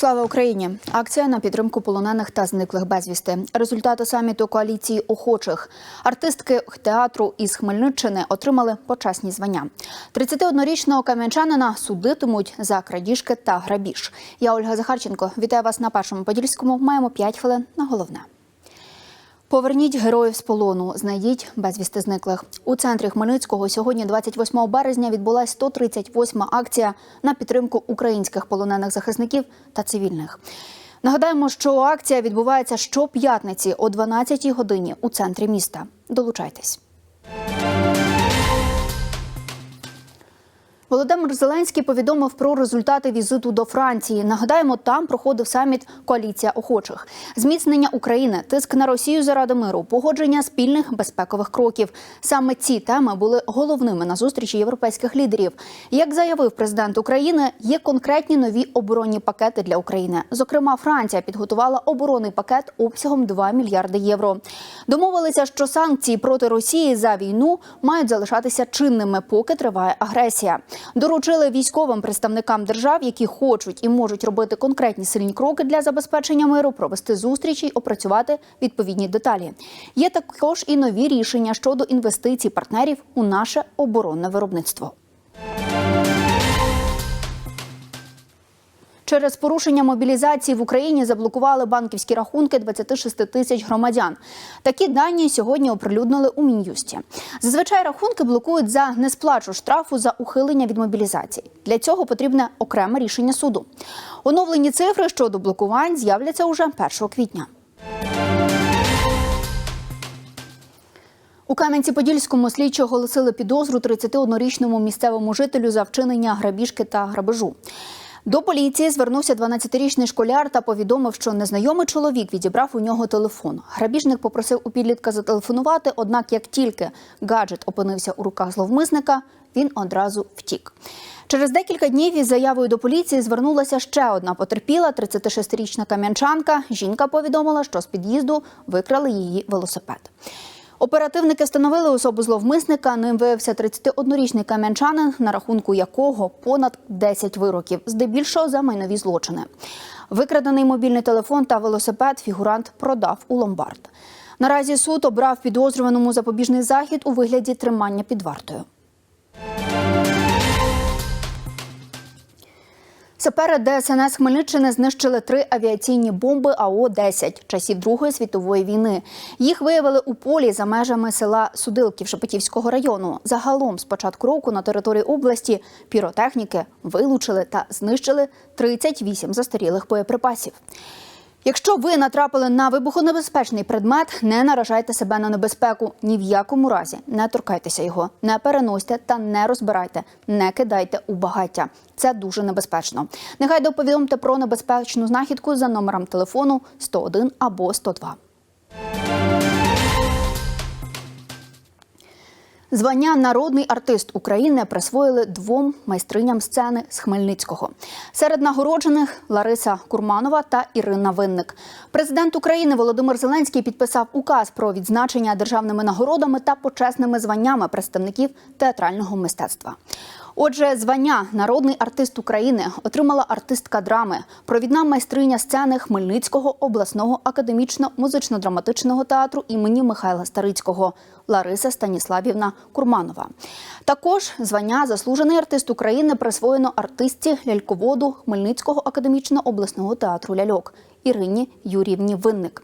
Слава Україні! Акція на підтримку полонених та зниклих безвісти. Результати саміту коаліції охочих. Артистки театру із Хмельниччини отримали почесні звання. 31-річного кам'янчанина судитимуть за крадіжки та грабіж. Я Ольга Захарченко. Вітаю вас на першому подільському. Маємо 5 хвилин на головне. Поверніть героїв з полону, знайдіть безвісти зниклих. У центрі Хмельницького сьогодні, 28 березня, відбулася 138-ма акція на підтримку українських полонених захисників та цивільних. Нагадаємо, що акція відбувається щоп'ятниці о 12-й годині у центрі міста. Долучайтесь. Володимир Зеленський повідомив про результати візиту до Франції. Нагадаємо, там проходив саміт Коаліція охочих, зміцнення України, тиск на Росію заради миру, погодження спільних безпекових кроків. Саме ці теми були головними на зустрічі європейських лідерів. Як заявив президент України, є конкретні нові оборонні пакети для України. Зокрема, Франція підготувала оборонний пакет обсягом 2 мільярди євро. Домовилися, що санкції проти Росії за війну мають залишатися чинними, поки триває агресія. Доручили військовим представникам держав, які хочуть і можуть робити конкретні сильні кроки для забезпечення миру, провести зустрічі й опрацювати відповідні деталі. Є також і нові рішення щодо інвестицій партнерів у наше оборонне виробництво. Через порушення мобілізації в Україні заблокували банківські рахунки 26 тисяч громадян. Такі дані сьогодні оприлюднили у мін'юсті. Зазвичай рахунки блокують за несплачу штрафу за ухилення від мобілізації. Для цього потрібне окреме рішення суду. Оновлені цифри щодо блокувань з'являться уже 1 квітня. У Кам'янці-Подільському слідчі оголосили підозру 31-річному місцевому жителю за вчинення грабіжки та грабежу. До поліції звернувся 12-річний школяр та повідомив, що незнайомий чоловік відібрав у нього телефон. Грабіжник попросив у підлітка зателефонувати, однак, як тільки гаджет опинився у руках зловмисника, він одразу втік. Через декілька днів із заявою до поліції звернулася ще одна потерпіла, 36-річна кам'янчанка. Жінка повідомила, що з під'їзду викрали її велосипед. Оперативники встановили особу зловмисника. Ним виявився 31-річний кам'янчанин, на рахунку якого понад 10 вироків, здебільшого за майнові злочини. Викрадений мобільний телефон та велосипед фігурант продав у ломбард. Наразі суд обрав підозрюваному запобіжний захід у вигляді тримання під вартою. Сапери ДСНС Хмельниччини знищили три авіаційні бомби АО-10 часів Другої світової війни. Їх виявили у полі за межами села Судилків Шепетівського району. Загалом з початку року на території області піротехніки вилучили та знищили 38 застарілих боєприпасів. Якщо ви натрапили на вибухонебезпечний предмет, не наражайте себе на небезпеку. Ні в якому разі не торкайтеся його, не переносьте та не розбирайте, не кидайте у багаття. Це дуже небезпечно. Нехай доповідомте про небезпечну знахідку за номером телефону 101 або 102. Звання Народний артист України присвоїли двом майстриням сцени з Хмельницького. Серед нагороджених Лариса Курманова та Ірина Винник. Президент України Володимир Зеленський підписав указ про відзначення державними нагородами та почесними званнями представників театрального мистецтва. Отже, звання Народний артист України отримала артистка драми, провідна майстриня сцени Хмельницького обласного академічно-музично-драматичного театру імені Михайла Старицького Лариса Станіславівна Курманова. Також звання Заслужений артист України присвоєно артистці ляльководу Хмельницького академічно-обласного театру ляльок Ірині Юрівні Винник.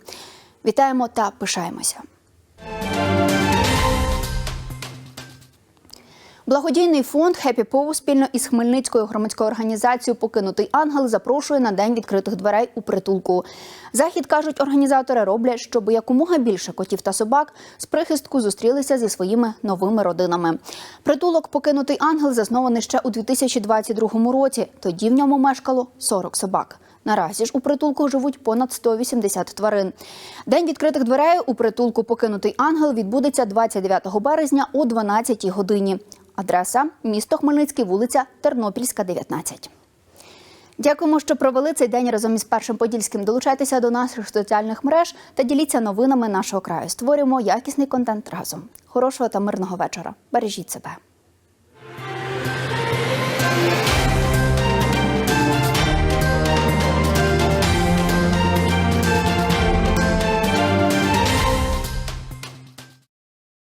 Вітаємо та пишаємося. Благодійний фонд «Хеппі Поу» спільно із Хмельницькою громадською організацією Покинутий ангел запрошує на день відкритих дверей у притулку. Захід кажуть, організатори роблять, щоб якомога більше котів та собак з прихистку зустрілися зі своїми новими родинами. Притулок Покинутий ангел заснований ще у 2022 році. Тоді в ньому мешкало 40 собак. Наразі ж у притулку живуть понад 180 тварин. День відкритих дверей у притулку Покинутий ангел відбудеться 29 березня о 12 годині. Адреса місто Хмельницький, вулиця Тернопільська, 19. Дякуємо, що провели цей день разом із першим подільським. Долучайтеся до наших соціальних мереж та діліться новинами нашого краю. Створюємо якісний контент разом. Хорошого та мирного вечора. Бережіть себе.